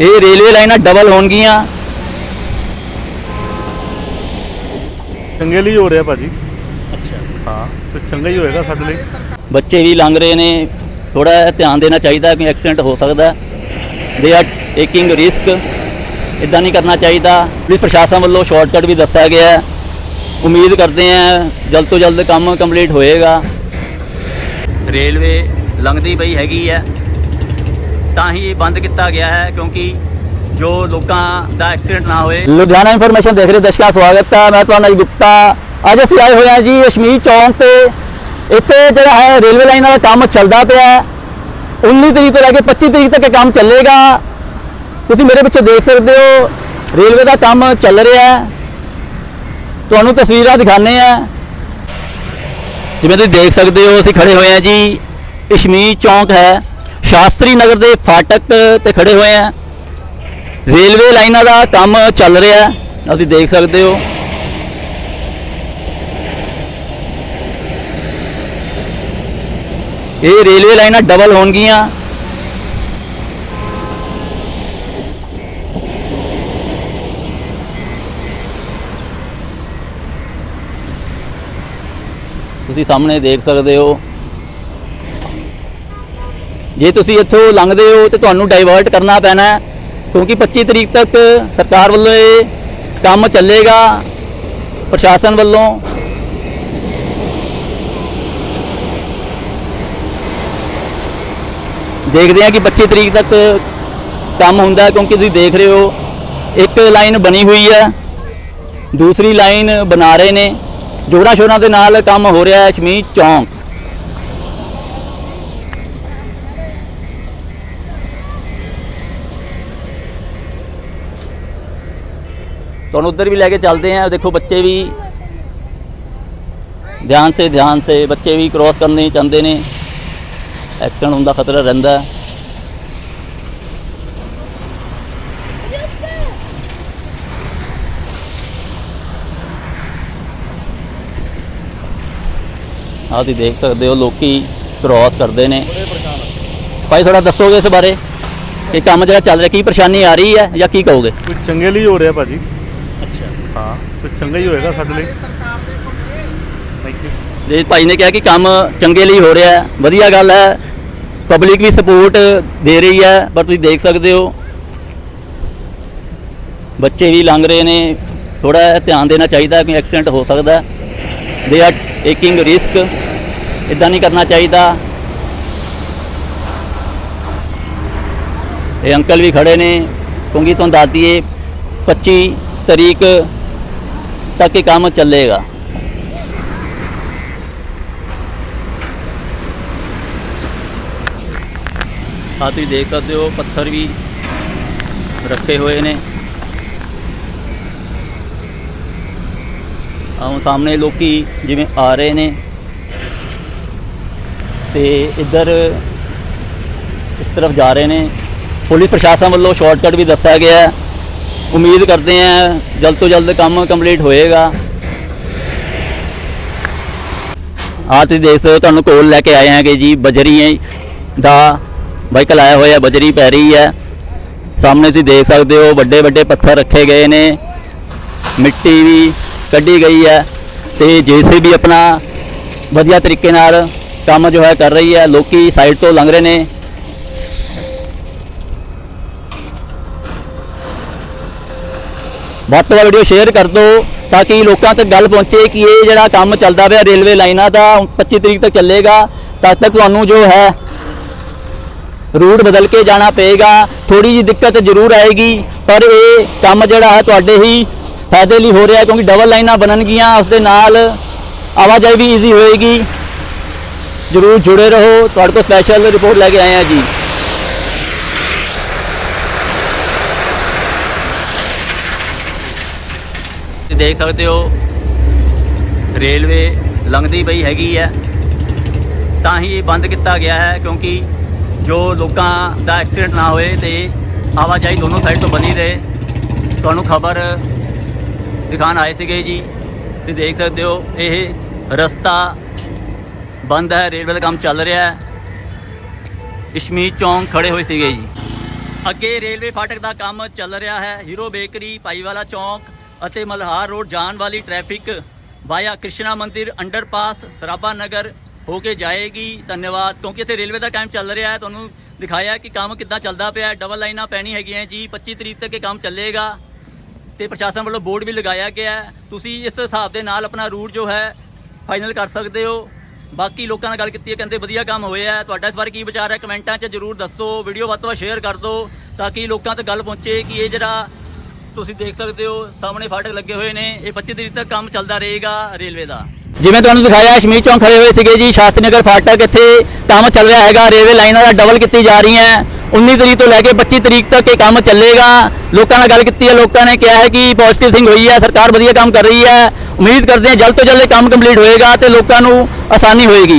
ਇਹ ਰੇਲਵੇ ਲਾਈਨਾਂ ਡਬਲ ਹੋਣਗੀਆਂ। ਚੰਗੇ ਲਈ ਹੋ ਰਿਹਾ ਭਾਜੀ। ਹਾਂ ਤੇ ਚੰਗਾ ਹੀ ਹੋਏਗਾ ਸਾਡੇ ਲਈ। ਬੱਚੇ ਵੀ ਲੰਘ ਰਹੇ ਨੇ। ਥੋੜਾ ਧਿਆਨ ਦੇਣਾ ਚਾਹੀਦਾ ਕਿ ਐਕਸੀਡੈਂਟ ਹੋ ਸਕਦਾ। ਦੇ ਆਰ ਟੇਕਿੰਗ ਰਿਸਕ ਇਦਾਂ ਨਹੀਂ ਕਰਨਾ ਚਾਹੀਦਾ। ਪੁਲਿਸ ਪ੍ਰਸ਼ਾਸਨ ਵੱਲੋਂ ਸ਼ਾਰਟਕਟ ਵੀ ਦੱਸਿਆ ਗਿਆ ਹੈ। ਉਮੀਦ ਕਰਦੇ ਹਾਂ ਜਲਦ ਤੋਂ ਜਲਦ ਕੰਮ ਕੰਪਲੀਟ ਹੋਏਗਾ। ਰੇਲਵੇ ਲੰਘਦੀ ਪਈ ਹੈਗੀ ਹੈ। ਤਾਂ ਹੀ ਇਹ ਬੰਦ ਕੀਤਾ ਗਿਆ ਹੈ, ਕਿਉਂਕਿ ਜੋ ਲੋਕਾਂ ਦਾ ਐਕਸੀਡੈਂਟ ਨਾ ਹੋਏ। ਲੁਧਿਆਣਾ ਇਨਫੋਰਮੇਸ਼ਨ ਦੇਖ ਰਹੇ ਦਰਸ਼ਕਾਂ ਦਾ ਸਵਾਗਤ ਹੈ, ਮੈਂ ਤੁਹਾਨੂੰ ਜੀ ਗੁਪਤਾ। ਅੱਜ ਅਸੀਂ ਆਏ ਹੋਏ ਹਾਂ ਜੀ ਅਸ਼ਮੀਰ ਚੌਂਕ ਤੇ। ਇੱਥੇ ਜਿਹੜਾ ਹੈ ਰੇਲਵੇ ਲਾਈਨ ਦਾ ਕੰਮ ਚੱਲਦਾ ਪਿਆ ਹੈ। 19 ਤਰੀਕ ਤੋਂ ਲੈ ਕੇ 25 ਤਰੀਕ ਤੱਕ ਇਹ ਕੰਮ ਚੱਲੇਗਾ। ਤੁਸੀਂ ਮੇਰੇ ਪਿੱਛੇ ਦੇਖ ਸਕਦੇ ਹੋ ਰੇਲਵੇ ਦਾ ਕੰਮ ਚੱਲ ਰਿਹਾ ਹੈ। ਤੁਹਾਨੂੰ ਤਸਵੀਰਾਂ ਦਿਖਾਣੇ ਆ ਜਿਵੇਂ ਤੁਸੀਂ ਦੇਖ ਸਕਦੇ ਹੋ, ਅਸੀਂ ਖੜੇ ਹੋਏ ਹਾਂ ਜੀ। ਇਸ਼ਮੀ ਚੌਂਕ ਹੈ। ਸ਼ਾਸਤਰੀ ਨਗਰ ਦੇ ਫਾਟਕ ਤੇ ਖੜੇ ਹੋਏ ਹਾਂ ਰੇਲਵੇ ਲਾਈਨਾਂ ਦਾ ਕੰਮ ਚੱਲ ਰਿਹਾ ਹੈ। ਤੁਸੀਂ ਦੇਖ ਸਕਦੇ ਹੋ। ਇਹ ਰੇਲਵੇ ਲਾਈਨਾਂ ਡਬਲ ਹੋਣਗੀਆਂ। ਤੁਸੀਂ ਸਾਹਮਣੇ ਦੇਖ ਸਕਦੇ ਹੋ। ਜੇ ਤੁਸੀਂ ਇੱਥੋਂ ਲੰਘਦੇ ਹੋ ਤੇ ਤੁਹਾਨੂੰ ਡਾਈਵਰਟ ਕਰਨਾ ਪੈਣਾ ਕਿਉਂਕਿ 25 ਤਰੀਕ ਤੱਕ ਸਰਕਾਰ ਵੱਲੋਂ ਇਹ ਕੰਮ ਚੱਲੇਗਾ, ਪ੍ਰਸ਼ਾਸਨ ਵੱਲੋਂ। ਦੇਖਦੇ ਹਾਂ ਕਿ 25 ਤਰੀਕ ਤੱਕ ਕੰਮ ਹੁੰਦਾ ਕਿਉਂਕਿ ਤੁਸੀਂ ਦੇਖ ਰਹੇ ਹੋ, ਇੱਕ ਲਾਈਨ ਬਣੀ ਹੋਈ ਹੈ, ਦੂਸਰੀ ਲਾਈਨ ਬਣਾ ਰਹੇ ਨੇ। ਜੋਰਾਂ ਸ਼ੋਰਾਂ ਦੇ ਨਾਲ ਕੰਮ ਹੋ ਰਿਹਾ ਹੈ, ਸ਼ਮੀਰ ਚੌਂਕ। ਤੁਹਾਨੂੰ ਉਧਰ ਵੀ ਲੈ ਕੇ ਚੱਲਦੇ हैं देखो बच्चे भी ध्यान से ध्यान से बच्चे भी क्रॉस करने ਚਾਹੁੰਦੇ ਨੇ ਐਕਸੀਡੈਂਟ ਹੋਣ ਦਾ ਖਤਰਾ ਰਹਿੰਦਾ ਹੈ ਆਹ ਤੁਸੀਂ ਦੇਖ ਸਕਦੇ ਹੋ ਲੋਕੀ ਕ੍ਰਾਸ ਕਰਦੇ ਨੇ ਭਾਈ ਥੋੜਾ ਦੱਸੋਗੇ ਇਸ ਬਾਰੇ ਇਹ ਕੰਮ ਜਿਹੜਾ ਚੱਲ ਰਿਹਾ ਕੀ ਪਰੇਸ਼ਾਨੀ ਆ ਰਹੀ ਹੈ ਜਾਂ ਕੀ ਕਹੋਗੇ ਕੁਝ ਚੰਗੇ ਲਈ ਹੋ ਰਿਹਾ ਭਾਜੀ ਹਾਂ ਚੰਗਾ ਹੀ ਹੋਏਗਾ ਸਾਡੇ ਲਈ। ਥੈਂਕ ਯੂ ਜੇ ਭਾਈ ਨੇ ਕਿਹਾ ਕਿ ਕੰਮ ਚੰਗੇ ਲਈ ਹੋ ਰਿਹਾ ਹੈ। ਵਧੀਆ ਗੱਲ ਹੈ। ਪਬਲਿਕ ਵੀ ਸਪੋਰਟ ਦੇ ਰਹੀ ਹੈ ਪਰ ਤੁਸੀਂ ਦੇਖ ਸਕਦੇ ਹੋ। ਬੱਚੇ ਵੀ ਲੰਘ ਰਹੇ ਨੇ। ਥੋੜਾ ਧਿਆਨ ਦੇਣਾ ਚਾਹੀਦਾ ਕਿ ਐਕਸੀਡੈਂਟ ਹੋ ਸਕਦਾ ਦੇ ਆਰ ਟੇਕਿੰਗ ਰਿਸਕ ਇਦਾਂ ਨਹੀਂ ਕਰਨਾ ਚਾਹੀਦਾ। ਇਹ ਅੰਕਲ ਵੀ ਖੜੇ ਨੇ। ਕਿਉਂਕਿ ਤੁਹਾਨੂੰ ਦੱਸ ਦਈਏ 25 ਤਰੀਕ ਤੱਕ ਇਹ ਕੰਮ ਚੱਲੇਗਾ। ਆ ਤੁਸੀਂ ਦੇਖ ਸਕਦੇ ਹੋ, ਪੱਥਰ ਵੀ ਰੱਖੇ ਹੋਏ ਨੇ। ਆਹ ਸਾਹਮਣੇ ਲੋਕੀ ਜਿਵੇਂ ਆ ਰਹੇ ਨੇ। ਤੇ ਇੱਧਰ ਇਸ ਤਰਫ ਜਾ ਰਹੇ ਨੇ। ਪੁਲਿਸ ਪ੍ਰਸ਼ਾਸਨ ਵੱਲੋਂ ਸ਼ਾਰਟਕਟ ਵੀ ਦੱਸਿਆ ਗਿਆ ਹੈ। ਉਮੀਦ ਕਰਦੇ ਹਾਂ ਜਲਦ ਤੋਂ ਜਲਦ ਕੰਮ ਕੰਪਲੀਟ ਹੋਏਗਾ। ਆ ਤੁਸੀਂ ਦੇਖ ਸਕਦੇ ਹੋ, ਤੁਹਾਨੂੰ ਕੋਲ ਲੈ ਕੇ ਆਏ ਹੈਗੇ ਜੀ, ਬਜਰੀ ਦਾ ਵਾਹੀਕਲ ਆਇਆ ਹੋਇਆ, ਬਜਰੀ ਪੈ ਰਹੀ ਹੈ। ਸਾਹਮਣੇ ਤੁਸੀਂ ਦੇਖ ਸਕਦੇ ਹੋ ਵੱਡੇ ਵੱਡੇ ਪੱਥਰ ਰੱਖੇ ਗਏ ਨੇ। ਮਿੱਟੀ ਵੀ ਕੱਢੀ ਗਈ ਹੈ ਤੇ ਜੇਸੀਬੀ ਆਪਣਾ ਵਧੀਆ ਤਰੀਕੇ ਨਾਲ ਕੰਮ ਜੋ ਹੈ ਕਰ ਰਹੀ ਹੈ। ਲੋਕੀ ਸਾਈਡ ਤੋਂ ਲੰਘ ਰਹੇ ਨੇ। ਵੱਧ ਤੋਂ ਵੱਧ ਵੀਡੀਓ ਸ਼ੇਅਰ ਕਰ ਦਿਓ ਤਾਂ ਕਿ ਲੋਕਾਂ ਤੱਕ ਗੱਲ ਪਹੁੰਚੇ ਕਿ ਇਹ ਜਿਹੜਾ ਕੰਮ ਚੱਲਦਾ ਪਿਆ ਰੇਲਵੇ ਲਾਈਨਾਂ ਦਾ 25 ਤਰੀਕ ਤੱਕ ਚੱਲੇਗਾ, ਤਦ ਤੱਕ ਤੁਹਾਨੂੰ ਜੋ ਹੈ ਰੂਟ ਬਦਲ ਕੇ ਜਾਣਾ ਪਏਗਾ। ਥੋੜੀ ਜੀ ਦਿੱਕਤ ਜ਼ਰੂਰ ਆਏਗੀ, ਪਰ ਇਹ ਕੰਮ ਜਿਹੜਾ ਹੈ ਤੁਹਾਡੇ ਹੀ ਫਾਇਦੇ ਲਈ ਹੋ ਰਿਹਾ ਕਿਉਂਕਿ ਡਬਲ ਲਾਈਨਾਂ ਬਣਨਗੀਆਂ, ਉਸ ਦੇ ਨਾਲ ਆਵਾਜਾਈ ਵੀ ਈਜ਼ੀ ਹੋਏਗੀ। ਜ਼ਰੂਰ ਜੁੜੇ ਰਹੋ। ਤੁਹਾਡੇ ਕੋਲ ਸਪੈਸ਼ਲ ਰਿਪੋਰਟ ਲੈ ਕੇ ਆਏ ਹਾਂ ਜੀ। ਤੁਸੀਂ ਦੇਖ ਸਕਦੇ ਹੋ, ਰੇਲਵੇ ਲੰਘਦੀ ਪਈ ਹੈਗੀ ਹੈ। ਤਾਂ ਹੀ ਇਹ ਬੰਦ ਕੀਤਾ ਗਿਆ ਹੈ, ਕਿਉਂਕਿ ਜੋ ਲੋਕਾਂ ਦਾ ਐਕਸੀਡੈਂਟ ਨਾ ਹੋਏ ਤੇ ਆਵਾਜਾਈ ਦੋਨੋਂ ਸਾਈਡ ਤੋਂ ਬਣੀ ਰਹੇ। ਤੁਹਾਨੂੰ ਖਬਰ ਦਿਖਾਣ ਆਏ ਸੀਗੇ ਜੀ। ਤੁਸੀਂ ਦੇਖ ਸਕਦੇ ਹੋ, ਇਹ ਰਸਤਾ ਬੰਦ ਹੈ, ਰੇਲਵੇ ਦਾ ਕੰਮ ਚੱਲ ਰਿਹਾ ਹੈ। ਇਸ਼ਮੀਤ ਚੌਂਕ ਖੜੇ ਹੋਏ ਸੀਗੇ ਜੀ। ਅੱਗੇ ਰੇਲਵੇ ਫਾਟਕ ਦਾ ਕੰਮ ਚੱਲ ਰਿਹਾ ਹੈ, ਹੀਰੋ ਬੇਕਰੀ ਪਾਈਵਾਲਾ ਚੌਂਕ। ਅਤੇ ਮਲਹਾਰ ਰੋਡ ਜਾਣ ਵਾਲੀ ਟ੍ਰੈਫਿਕ ਵਾਇਆ ਕ੍ਰਿਸ਼ਨਾ ਮੰਦਿਰ ਅੰਡਰਪਾਸ ਸਰਾਭਾ ਨਗਰ ਹੋ ਕੇ ਜਾਏਗੀ। ਧੰਨਵਾਦ। ਕਿਉਂਕਿ ਇੱਥੇ ਰੇਲਵੇ ਦਾ ਕੰਮ ਚੱਲ ਰਿਹਾ ਹੈ, ਤੁਹਾਨੂੰ ਦਿਖਾਇਆ ਕਿ ਕੰਮ ਕਿੱਦਾਂ ਚੱਲਦਾ ਪਿਆ ਹੈ। ਡਬਲ ਲਾਈਨਾਂ ਪੈਣੀ ਹੈਗੀਆਂ ਜੀ। 25 ਤਰੀਕ ਤੱਕ ਇਹ ਕੰਮ ਚੱਲੇਗਾ ਤੇ ਪ੍ਰਸ਼ਾਸਨ ਵੱਲੋਂ ਬੋਰਡ ਵੀ ਲਗਾਇਆ ਗਿਆ ਤੁਸੀਂ ਇਸ ਹਿਸਾਬ ਦੇ ਨਾਲ ਆਪਣਾ ਰੂਟ ਜੋ ਹੈ, ਫਾਈਨਲ ਕਰ ਸਕਦੇ ਹੋ। ਬਾਕੀ ਲੋਕਾਂ ਨਾਲ ਗੱਲ ਕੀਤੀ ਹੈ, ਕਹਿੰਦੇ ਵਧੀਆ ਕੰਮ ਹੋਇਆ ਤੁਹਾਡਾ ਇਸ ਬਾਰੇ ਕੀ ਵਿਚਾਰ ਹੈ? ਕਮੈਂਟਾਂ 'ਚ ਜਰੂਰ ਦੱਸੋ। ਵੀਡੀਓ ਵੱਧ ਤੋਂ ਵੱਧ ਸ਼ੇਅਰ ਕਰ ਦਿਓ, ਤਾਂ ਕਿ ਲੋਕਾਂ ਤੱਕ ਗੱਲ ਪਹੁੰਚੇ ਕਿ ਇਹ ਜਿਹੜਾ ਤੁਸੀਂ ਦੇਖ ਸਕਦੇ ਹੋ, ਸਾਹਮਣੇ ਫਾਟਕ ਲੱਗੇ ਹੋਏ ਨੇ। ਇਹ 25 ਤਰੀਕ ਤੱਕ ਕੰਮ ਚੱਲਦਾ ਰਹੇਗਾ ਰੇਲਵੇ ਦਾ। ਜਿਵੇਂ ਤੁਹਾਨੂੰ ਦਿਖਾਇਆ ਸ਼ਮੀਰ ਚੌਂਕ ਖੜੇ ਹੋਏ ਸੀਗੇ ਜੀ ਸ਼ਾਸਤਰੀ ਨਗਰ ਫਾਟਕ। ਇੱਥੇ ਕੰਮ ਚੱਲ ਰਿਹਾ ਹੈਗਾ, ਰੇਲਵੇ ਲਾਈਨਾਂ ਦਾ ਡਬਲ ਕੀਤੀ ਜਾ ਰਹੀਆਂ 19 ਤਰੀਕ ਤੋਂ ਲੈ ਕੇ 25 ਤਰੀਕ ਤੱਕ ਇਹ ਕੰਮ ਚੱਲੇਗਾ। ਲੋਕਾਂ ਨਾਲ ਗੱਲ ਕੀਤੀ ਹੈ, ਲੋਕਾਂ ਨੇ ਕਿਹਾ ਹੈ ਕਿ ਪੋਜ਼ਿਟਿਵ ਸਿੰਘ ਹੋਈ ਹੈ, ਸਰਕਾਰ ਵਧੀਆ ਕੰਮ ਕਰ ਰਹੀ ਹੈ। ਉਮੀਦ ਕਰਦੇ ਹਾਂ ਜਲਦ ਤੋਂ ਜਲਦ ਇਹ ਕੰਮ ਕੰਪਲੀਟ ਹੋਏਗਾ ਤੇ ਲੋਕਾਂ ਨੂੰ ਆਸਾਨੀ ਹੋਏਗੀ।